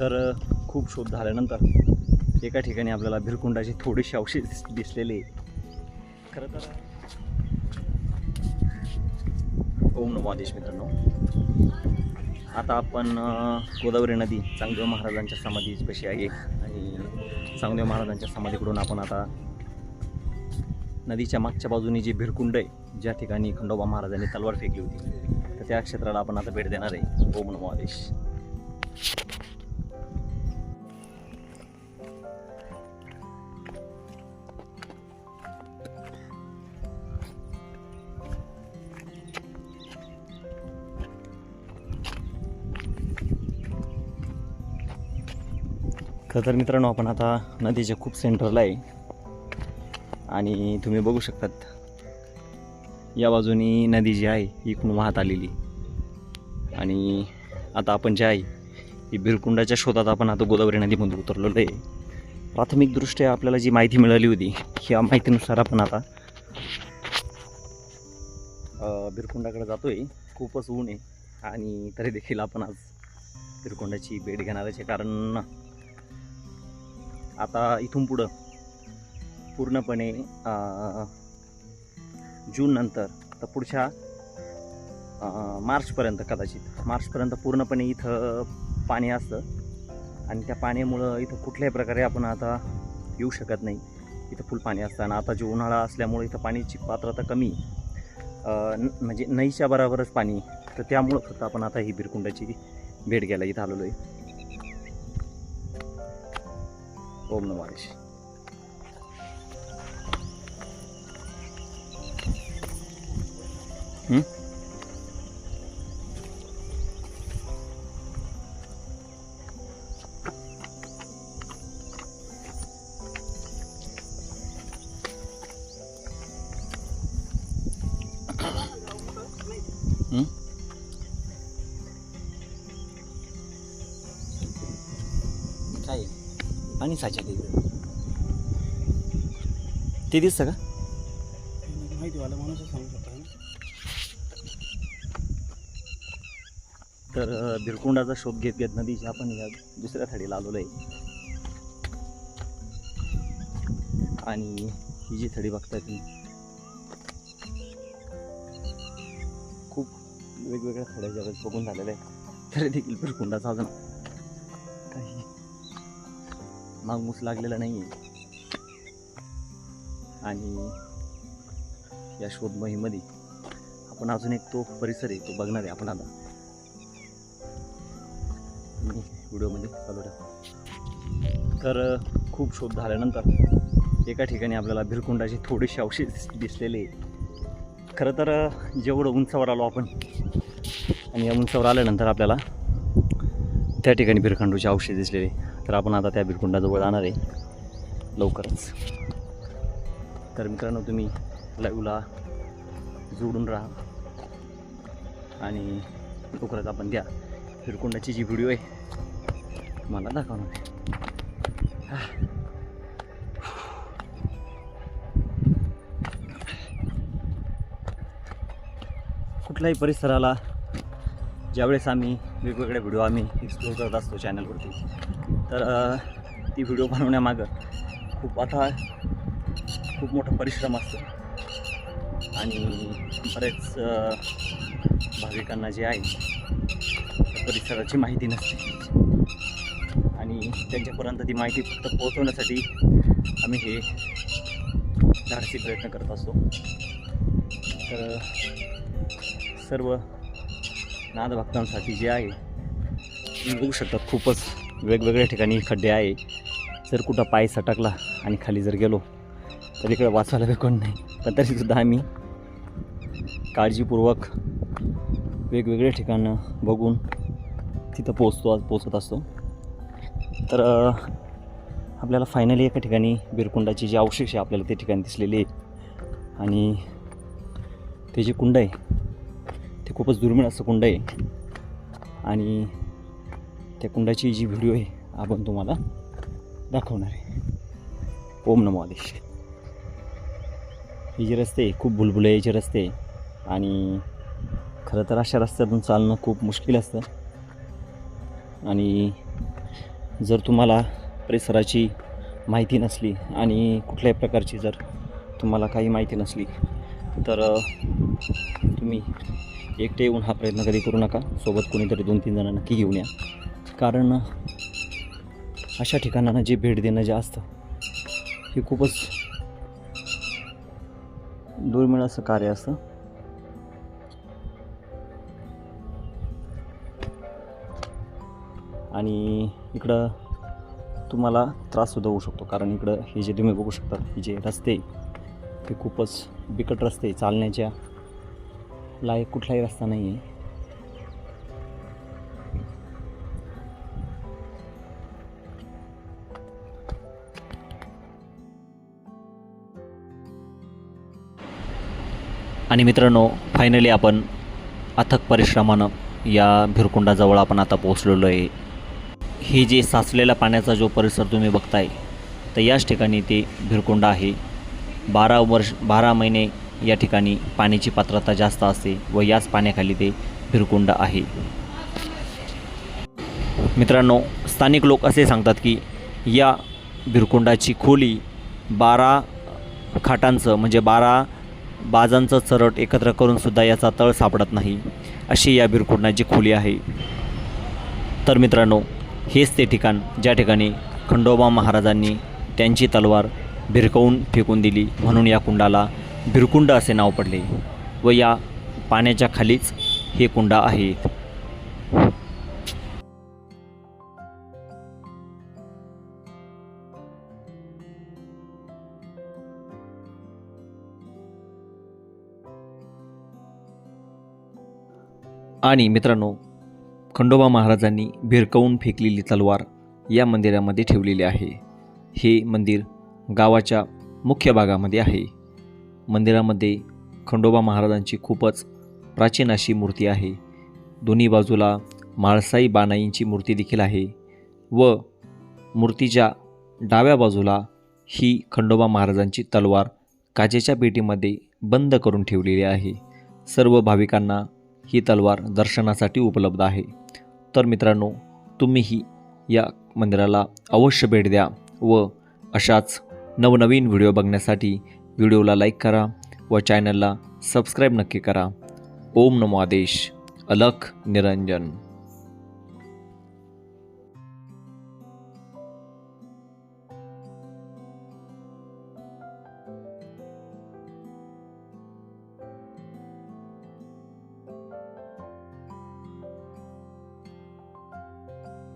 तर खूप शोध झाल्यानंतर एका ठिकाणी आपल्याला भिरकुंडाची थोडीशी अवशेष दिस- दिसलेली खरं तर ओम नमो आदेश मित्रांनो. आता आपण गोदावरी नदी चांगदेव महाराजांच्या समाधीपाशी आहे. आणि चांगदेव महाराजांच्या समाधीकडून आपण आता नदीच्या मागच्या बाजूने जे भिरकुंड आहे ज्या ठिकाणी खंडोबा महाराजांनी तलवार फेकली होती तर त्या क्षेत्राला आपण आता भेट देणार आहे. ओम नमो आदेश. खरं तर मित्रांनो आपण आता नदीच्या खूप सेंटरला आहे. आणि तुम्ही बघू शकतात या बाजूनी नदी जी आहे ही इकडून वाहत आलेली. आणि आता आपण जे आहे ही बिरकुंडाच्या शोधात आपण आता गोदावरी नदीमध्ये उतरलेलो आहे. प्राथमिकदृष्ट्या आपल्याला जी माहिती मिळाली होती ह्या माहितीनुसार आपण आता बिरकुंडाकडे जातो आहे खूपच ऊन आहे. आणि तरी देखील आपण आज बिरकुंडाची भेट घेणारच आहे कारण आता इथून पुढं पूर्णपणे जून नंतर तर पुढच्या मार्चपर्यंत कदाचित. मार्चपर्यंत पूर्णपणे इथं पाणी असतं. आणि त्या पाण्यामुळं इथं कुठल्याही प्रकारे आपण आता येऊ शकत नाही. इथं फुल पाणी असतं. आणि आता जे उन्हाळा असल्यामुळे इथं पाण्याची पात्रता कमी. न- म्हणजे नईच्या बरोबरच पाणी. तर त्यामुळं फक्त आपण आता ही बिरकुंडाची भेट घ्यायला इथं आलेलो आहे. ओम नमो आदेश आणि साच्या ते दिसतं का? माहितीवाला माणूसच सांगू शकता तर भिरकुंडाचा शोध घेत घेत नदीच्या आपण या दुसऱ्या थाडीला आलेलो आहे. आणि ही जी थडी बघताय तुम्ही खूप वेगवेगळ्या थड्या ज्यावेळेस बघून झालेल्या आहे तरी देखील भिरकुंडाचा अजून मागमूस लागलेला नाही आहे आणि या शोध मोहीमध्ये आपण अजून एक तो परिसर आहे तो बघणार आहे आपण आता. मी व्हिडिओमध्ये चालू तर खूप शोध झाल्यानंतर एका ठिकाणी आपल्याला भिरकुंडाचे थोडेसे अवशेष दिसलेले खरं तर जेवढं उंचावर आलो आपण आणि या उंचावर आल्यानंतर आपल्याला त्या ठिकाणी भिरखंडूचे अवशेष दिसलेले तर आपण आता त्या भिरकुंडाजवळ जाणार आहे. लवकरच. तर मित्रांनो तुम्ही लाईव्हला जोडून राहा. आणि लवकरच आपण द्या. हिरकुंडाची जी व्हिडिओ आहे मला दाखवणार आहे. कुठल्याही परिसराला ज्यावेळेस आम्ही वेगवेगळे व्हिडिओ आम्ही एक्सप्लोर करत असतो चॅनलवरती. तर ती व्हिडिओ बनवण्यामागं खूप आता खूप मोठा परिश्रम असतो. आणि बरेच भाविकांना जे आहे त्या परिसराची माहिती नसते. आणि त्यांच्यापर्यंत ती माहिती फक्त पोहोचवण्यासाठी आम्ही हे धाडसी प्रयत्न करत असतो. तर सर्व नादभक्तांसाठी जे आहे तुम्ही बघू शकतात खूपच वेगवेगळ्या ठिकाणी खड्डे आहे. जर कुठं पाय सटकला आणि खाली जर गेलो तर इकडे वाचवायला काही कोण नाही. पण तरीसुद्धा आम्ही काळजीपूर्वक वेगवेगळे ठिकाणं बघून तिथं पोचतो पोचत असतो. तर आपल्याला फायनली एका ठिकाणी बिरकुंडाची जी अवशेष आहे आपल्याला ते ठिकाणी दिसलेली आहे. आणि ते जे कुंड आहे ते खूपच दुर्मिळ असं कुंड आहे. आणि त्या कुंडाची जी व्हिडिओ आहे आपण तुम्हाला दाखवणार आहे. ओम नमो आदेश. हे जे रस्ते आहे, खूप बुलबुलाचे रस्ते आणि खरं तर अशा रस्त्यातून चालणं खूप मुश्किल असतं. आणि जर तुम्हाला परिसराची माहिती नसली आणि कुठल्याही प्रकारची जर तुम्हाला काही माहिती नसली तर तुम्ही एकटे येऊन हा प्रयत्न कधी करू नका. सोबत कोणीतरी दोन तीन जणांना नक्की घेऊन या. कारण अशा ठिकाणांना जे भेट देणं जे असतं हे खूपच दुर्मिळ असं कार्य असतं. आणि इकडं तुम्हाला त्राससुद्धा होऊ शकतो. कारण इकडं हे जे तुम्ही बघू शकता हे जे रस्ते हे खूपच बिकट रस्ते चालण्याच्या लायक कुठलाही रस्ता नाही आहे आणि मित्रांनो फायनली आपण अथक परिश्रमानं या भिरकुंडाजवळ आपण आता पोहोचलेलो आहे ही जी साचलेल्या पाण्याचा जो परिसर तुम्ही बघताय तर याच ठिकाणी ते भिरकुंडा आहे. बारा वर्ष बारा महिने या ठिकाणी पाण्याची पात्रता जास्त असते व याच पाण्याखाली ते भिरकुंड आहे. मित्रांनो स्थानिक लोक असे सांगतात की या भिरकुंडाची खोली बारा खाटांचं म्हणजे बारा बाजांचं चरट एकत्र करूनसुद्धा याचा तळ सापडत नाही अशी या भिरकुंडाची खोली आहे. तर मित्रांनो हेच ते ठिकाण ज्या ठिकाणी खंडोबा महाराजांनी त्यांची तलवार भिरकवून फेकून दिली म्हणून या कुंडाला भिरकुंड असे नाव पडले व या पाण्याच्या खालीच हे कुंड आहेत आणि मित्रांनो खंडोबा महाराजांनी भिरकवून फेकलेली तलवार या मंदिरामध्ये ठेवलेली आहे. हे मंदिर गावाच्या मुख्य भागामध्ये आहे. मंदिरामध्ये खंडोबा महाराजांची खूपच प्राचीन अशी मूर्ती आहे. दोन्ही बाजूला माळसाई बानाईंची मूर्ती देखील आहे व मूर्तीच्या डाव्या बाजूला ही खंडोबा महाराजांची तलवार काचेच्या पेटीमध्ये बंद करून ठेवलेली आहे. सर्व भाविकांना ही तलवार दर्शनासाठी उपलब्ध आहे. तर मित्रांनो तुम्हीही या मंदिराला अवश्य भेट द्या व अशाच नवनवीन व्हिडिओ बघण्यासाठी व्हिडिओला लाईक करा व चॅनलला सबस्क्राईब नक्की करा. ओम नमो आदेश. अलख निरंजन.